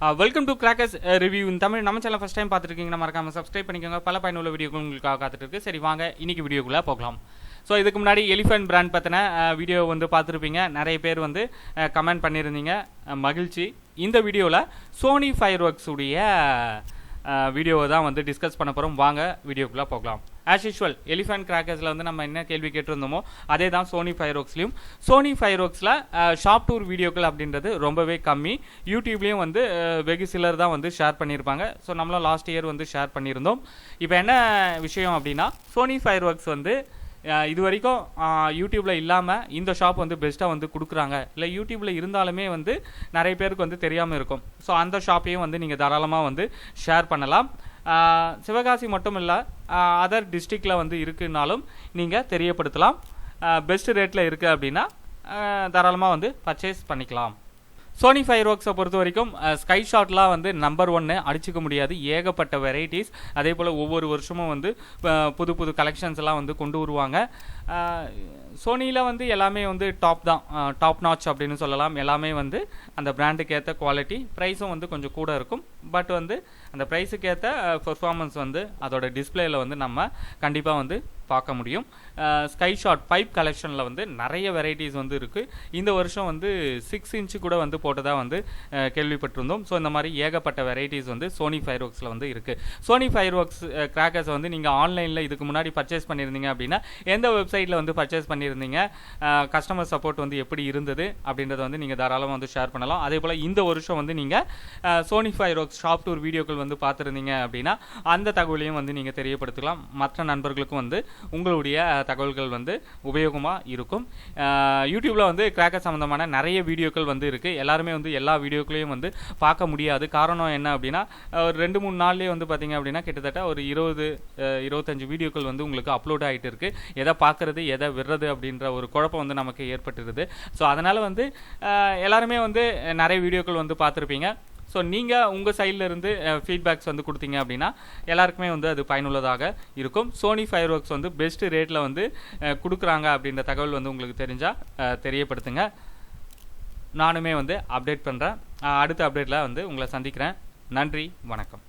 Welcome to crackers review இந்த தமிழ் நம்ம channel first time பார்த்துருக்கீங்கன்னா மறக்காம சப்ஸ்கிரைப் பண்ணிக்கோங்க. பல பயனுள்ள வீடியோக்கள் உங்களுக்காக காத்துட்டு இருக்கு சரி வாங்க இன்னைக்கு வீடியோக்குள்ளே போகலாம். ஸோ இதுக்கு முன்னாடி எலிஃபென்ட் பிராண்ட் பற்றின வீடியோ வந்து பார்த்துருப்பீங்க. நிறைய பேர் வந்து uh, கமெண்ட் பண்ணியிருந்தீங்க. மகிழ்ச்சி. இந்த வீடியோவில் சோனி ஃபயர் ஒர்க்ஸ் உடைய வீடியோவை தான் வந்து டிஸ்கஸ் பண்ண போகிறோம் வாங்க வீடியோக்குள்ளே போகலாம். ஆஸ் யூஷுவல் எலிஃபென்ட் கிராக்கர்ஸில் வந்து நம்ம என்ன கேள்வி கேட்டிருந்தோமோ அதே தான் சோனி ஃபைரோக்ஸ்லையும் சோனி ஃபைரோக்ஸில் ஷாப் டூர் வீடியோக்கள் அப்படின்றது ரொம்பவே கம்மி. யூடியூப்லேயும் வந்து வெகு சிலர் தான் வந்து ஷேர் பண்ணியிருப்பாங்க. ஸோ நம்மளும் லாஸ்ட் இயர் வந்து ஷேர் பண்ணியிருந்தோம். இப்போ என்ன விஷயம் அப்படின்னா சோனி ஃபைர் ஒர்க்ஸ் வந்து இது வரைக்கும் யூடியூப்பில் இல்லாமல் இந்த ஷாப் வந்து பெஸ்ட்டாக வந்து கொடுக்குறாங்க. இல்லை யூடியூப்பில் இருந்தாலுமே வந்து நிறைய பேருக்கு வந்து தெரியாமல் இருக்கும். ஸோ அந்த ஷாப்பையும் வந்து நீங்கள் தாராளமாக வந்து ஷேர் பண்ணலாம். சிவகாசி மட்டும் இல்லை அதர் டிஸ்ட்ரிக்டில் வந்து இருக்குனாலும் நீங்கள் தெரியப்படுத்தலாம். பெஸ்ட் ரேட்டில் இருக்குது அப்படின்னா தாராளமாக வந்து பர்ச்சேஸ் பண்ணிக்கலாம். சோனி ஃபயர் ஒர்க்ஸை பொறுத்த வரைக்கும் ஸ்கை ஷாட்லாம் வந்து நம்பர் ஒன்று அடிச்சுக்க முடியாது. ஏகப்பட்ட வெரைட்டிஸ் அதே போல் ஒவ்வொரு வருஷமும் வந்து புது புது கலெக்ஷன்ஸ் எல்லாம் வந்து கொண்டு வருவாங்க. சோனியில் வந்து எல்லாமே வந்து டாப் தான். டாப் நாச் அப்படின்னு சொல்லலாம். எல்லாமே வந்து அந்த பிராண்டுக்கு ஏற்ற குவாலிட்டி ப்ரைஸும் வந்து கொஞ்சம் கூட இருக்கும். பட் வந்து அந்த ப்ரைஸுக்கு ஏற்ற பெர்ஃபார்மன்ஸ் வந்து அதோட டிஸ்பிளேயில் வந்து நம்ம கண்டிப்பாக வந்து பார்க்க முடியும். ஸ்கை ஷாட் பைப் கலெக்ஷனில் வந்து நிறைய வெரைட்டிஸ் வந்து இருக்குது இந்த வருஷம் வந்து சிக்ஸ் இன்ச்சு கூட வந்து போட்டதாக வந்து கேள்விப்பட்டிருந்தோம். ஸோ இந்த மாதிரி ஏகப்பட்ட வெரைட்டிஸ் வந்து சோனி ஃபயர் ஒர்க்ஸில் வந்து இருக்குது சோனி ஃபயர் ஒர்க்ஸ் கிராக்கர்ஸ் வந்து நீங்கள் ஆன்லைனில் இதுக்கு முன்னாடி பர்ச்சேஸ் பண்ணியிருந்தீங்க அப்படின்னா எந்த வெப்சைட்டில் வந்து பர்ச்சேஸ் பண்ணியிருந்தீங்க கஸ்டமர் சப்போர்ட் வந்து எப்படி இருந்தது அப்படின்றத வந்து நீங்கள் தாராளமாக வந்து ஷேர் பண்ணலாம். அதே போல் இந்த வருஷம் வந்து நீங்கள் Sony fireworks shop tour வீடியோக்கள் வந்து பார்த்துருந்தீங்க அப்படின்னா அந்த தகவலையும் வந்து நீங்கள் தெரியப்படுத்தலாம். மற்ற நண்பர்களுக்கும் வந்து உங்களுடைய தகவல்கள் வந்து உபயோகமாக இருக்கும். யூடியூப்பில் வந்து கிராக்கர் சம்மந்தமான நிறைய வீடியோக்கள் வந்து இருக்குது எல்லாருமே வந்து எல்லா வீடியோக்களையும் வந்து பார்க்க முடியாது. காரணம் என்ன அப்படின்னா ஒரு ரெண்டு மூணு நாள்லேயே வந்து பார்த்தீங்க அப்படின்னா கிட்டத்தட்ட ஒரு இருபது இருபத்தஞ்சு வீடியோக்கள் வந்து உங்களுக்கு அப்லோட் ஆகிட்டு இருக்கு. எதை பார்க்கறது எதை விடுறது அப்படின்ற ஒரு குழப்பம் வந்து நமக்கு ஏற்பட்டுருது. ஸோ அதனால் வந்து எல்லாருமே வந்து நிறைய வீடியோக்கள் வந்து பார்த்துருப்பீங்க. ஸோ நீங்கள் உங்கள் சைடில் இருந்து ஃபீட்பேக்ஸ் வந்து கொடுத்தீங்க அப்படின்னா எல்லாருக்குமே வந்து அது பயனுள்ளதாக இருக்கும். சோனி ஃபயர் ஒர்க்ஸ் வந்து பெஸ்ட்டு ரேட்டில் வந்து கொடுக்குறாங்க அப்படின்ற தகவல் வந்து உங்களுக்கு தெரிஞ்சால் தெரியப்படுத்துங்க. நானுமே வந்து அப்டேட் பண்ணுறேன் அடுத்த அப்டேட்டில் வந்து உங்களை சந்திக்கிறேன். நன்றி வணக்கம்.